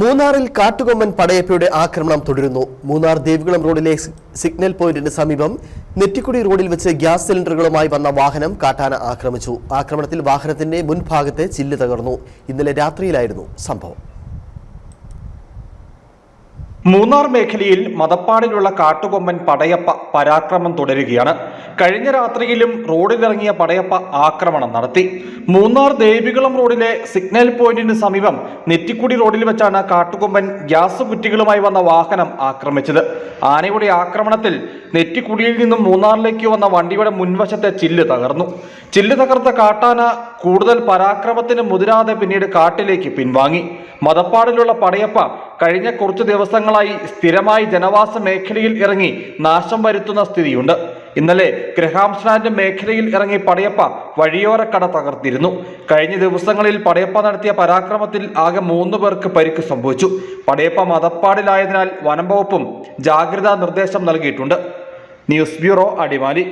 മൂന്നാറിൽ കാട്ടുകൊമ്പൻ പടയപ്പയുടെ ആക്രമണം തുടരുന്നു. മൂന്നാർ ദേവികുളം റോഡിലെ സിഗ്നൽ പോയിന്റിന് സമീപം നെറ്റിക്കുടി റോഡിൽ വെച്ച് ഗ്യാസ് സിലിണ്ടറുകളുമായി വന്ന വാഹനം കാട്ടാന ആക്രമിച്ചു. ആക്രമണത്തിൽ വാഹനത്തിന്റെ മുൻഭാഗത്തെ ചില്ല് തകർന്നു. ഇന്നലെ രാത്രിയിലായിരുന്നു സംഭവം. മൂന്നാർ മേഖലയിൽ മതപ്പാടിലുള്ള കാട്ടുകൊമ്പൻ പടയപ്പ പരാക്രമം തുടരുകയാണ്. കഴിഞ്ഞ രാത്രിയിലും റോഡിലിറങ്ങിയ പടയപ്പ ആക്രമണം നടത്തി. മൂന്നാർ ദേവികുളം റോഡിലെ സിഗ്നൽ പോയിന്റിന് സമീപം നെറ്റിക്കുടി റോഡിൽ വെച്ചാണ് കാട്ടുകൊമ്പൻ ഗ്യാസ് കുറ്റികളുമായി വന്ന വാഹനം ആക്രമിച്ചത്. ആനയുടെ ആക്രമണത്തിൽ നെറ്റിക്കുടിയിൽ നിന്നും മൂന്നാറിലേക്ക് വന്ന വണ്ടിയുടെ മുൻവശത്തെ ചില്ല് തകർന്നു. ചില്ല് തകർത്ത കാട്ടാന കൂടുതൽ പരാക്രമത്തിന് മുതിരാതെ പിന്നീട് കാട്ടിലേക്ക് പിൻവാങ്ങി. മതപ്പാടിലുള്ള പടയപ്പ കഴിഞ്ഞ കുറച്ചു ദിവസങ്ങളായി സ്ഥിരമായി ജനവാസ മേഖലയിൽ ഇറങ്ങി നാശം വരുത്തുന്ന സ്ഥിതിയുണ്ട്. ഇന്നലെ ഗ്രഹാംസ്നാന്റെ മേഖലയിൽ ഇറങ്ങി പടയപ്പ വഴിയോര കട തകർത്തിരുന്നു. കഴിഞ്ഞ ദിവസങ്ങളിൽ പടയപ്പ നടത്തിയ പരാക്രമത്തിൽ ആകെ മൂന്ന് പേർക്ക് പരിക്ക് സംഭവിച്ചു. പടയപ്പ മതപ്പാടിലായതിനാൽ വനം വകുപ്പും ജാഗ്രതാ നിർദ്ദേശം നൽകിയിട്ടുണ്ട്. News bureau Adimali.